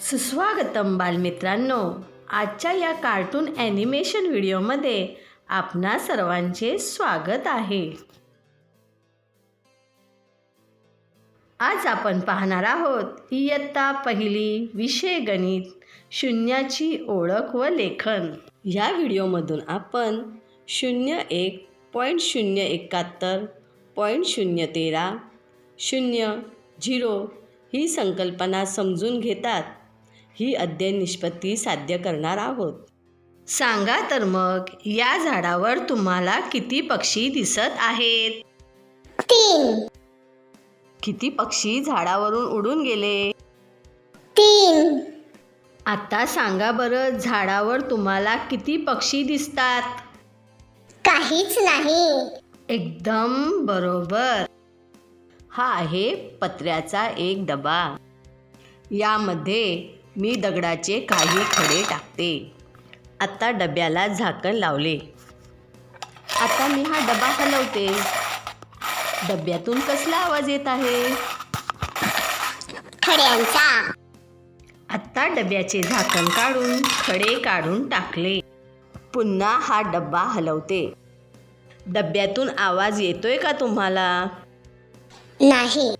सुस्वागतम बालमित्रांनो आजच्या या कार्टून ॲनिमेशन व्हिडिओमध्ये आपणा सर्वांचे स्वागत आहे. आज आपण पाहणार आहोत इयत्ता पहिली विषय गणित शून्याची ओळख व लेखन. या व्हिडिओमधून आपण शून्य एक पॉईंट शून्य एकाहत्तर पॉईंट शून्य तेरा शून्य झिरो ही संकल्पना समजून घेतात. ही अध्ययन निष्पत्ती साध्य करणार आहोत. सांगा तर मग या झाडावर तुम्हाला किती पक्षी दिसत आहेत? तीन. किती पक्षी झाडावरून उडून गेले? तीन. आता सांगा बरं झाडावर तुम्हाला किती पक्षी दिसतात? काहीच नाही. एकदम बरोबर. हा आहे पत्र्याचा एक डबा. यामध्ये मी दगडाचे काही खडे टाकते. आता डब्याला झाकण लावले. आता मी हा डबा हलवते. डब्यातून कसला आवाज येत आहे? खड्यांचा. आत्ता डब्याचे झाकण काढून खडे काढून टाकले. पुन्हा हा डब्बा हलवते. डब्यातून आवाज येतोय का तुम्हाला? नाही.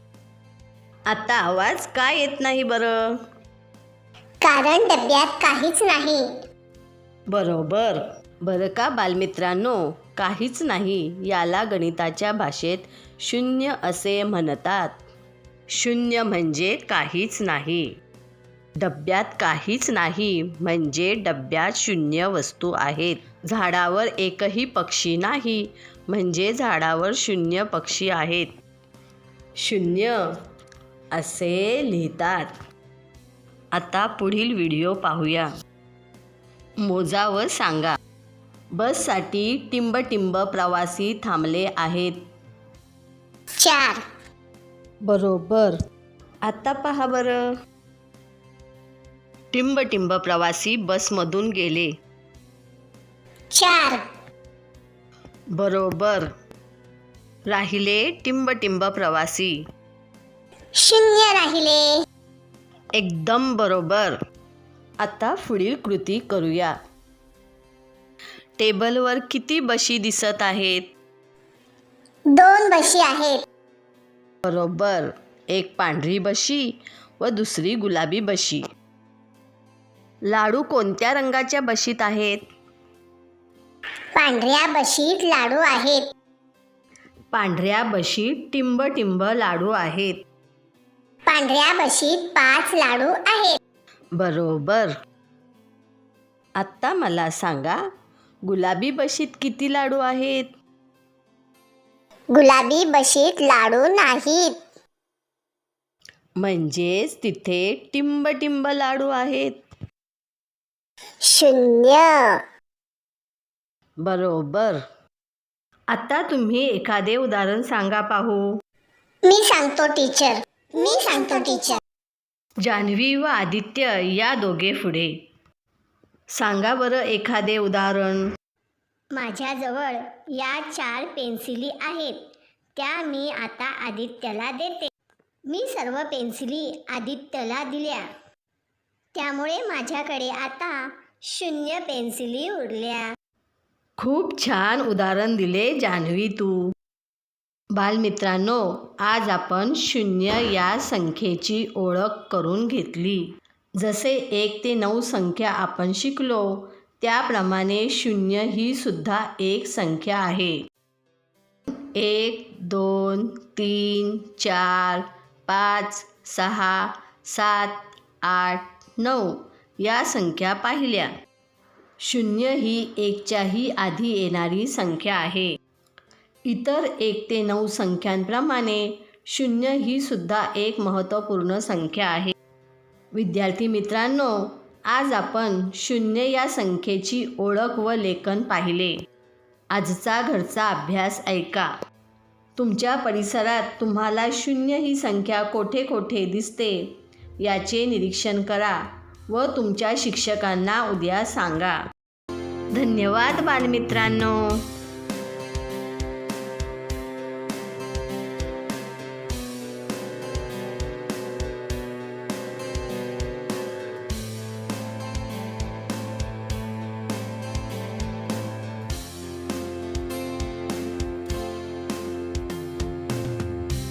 आता आवाज का येत नाही बरं? कारण डब्यात काहीच नाही. बरोबर. बरं का बालमित्रांनो काहीच नाही याला गणिताच्या भाषेत शून्य असे म्हणतात. शून्य म्हणजे काहीच नाही. डब्यात काहीच नाही म्हणजे डब्यात शून्य वस्तू आहेत. झाडावर एकही पक्षी नाही म्हणजे झाडावर शून्य पक्षी आहेत. शून्य असे लिहितात. आता पुढील व्हिडिओ पाहूया. मोजा व सांगा. बससाठी टिंबटिंब प्रवासी थांबले आहेत. चार. बरोबर. आता पहा बरं. टिंबटिंब प्रवासी बसमधून गेले. चार. बरोबर. राहिले टिंबटिंब प्रवासी. शून्य राहिले. एकदम बरोबर. आता पुढील कृती करूया. टेबलवर किती बशी दिसत आहेत? दोन बशी आहेत. बरोबर. एक पांढरी बशी व दुसरी गुलाबी बशी. लाडू कोणत्या रंगाच्या बशीत आहेत? पांढऱ्या बशीत लाडू आहेत. पांढऱ्या बशीत टिंब टिंब लाडू आहेत. पांढऱ्या बशीत पाच लाडू आहेत. बरोबर. आत्ता मला सांगा गुलाबी बशीत किती लाडू आहेत? गुलाबी बशीत लाडू नाहीत. म्हणजेच तिथे टिंब टिंब लाडू आहेत. शून्य. बरोबर. आता तुम्ही एखादे उदाहरण सांगा पाहू. मी सांगतो टीचर. मी सांगतो टीचर जान्हवी व आदित्य या दोघे पुढे. सांगा बरं एखादे उदाहरण. माझ्याजवळ या चार पेन्सिली आहेत. त्या मी आता आदित्यला देते. मी सर्व पेन्सिली आदित्यला दिल्या. त्यामुळे माझ्याकडे आता शून्य पेन्सिली उरल्या. खूप छान उदाहरण दिले जान्हवी तू. बालमित्रांनो आज आपण शून्य या संख्येची ओळख करून घेतली. जसे एक ते नऊ संख्या आपण शिकलो त्याप्रमाणे शून्य ही सुद्धा एक संख्या आहे. एक दोन तीन चार पाच सहा सात आठ नऊ या संख्या पाहिल्या. शून्य ही एकच्याही आधी येणारी संख्या आहे. इतर एक ते नऊ संख्यांप्रमाणे शून्य ही सुद्धा एक महत्त्वपूर्ण संख्या आहे. विद्यार्थी मित्रांनो आज आपण शून्य या संख्येची ओळख व लेखन पाहिले. आजचा घरचा अभ्यास ऐका. तुमच्या परिसरात तुम्हाला शून्य ही संख्या कोठे कोठे दिसते याचे निरीक्षण करा व तुमच्या शिक्षकांना उद्या सांगा. धन्यवाद बालमित्रांनो.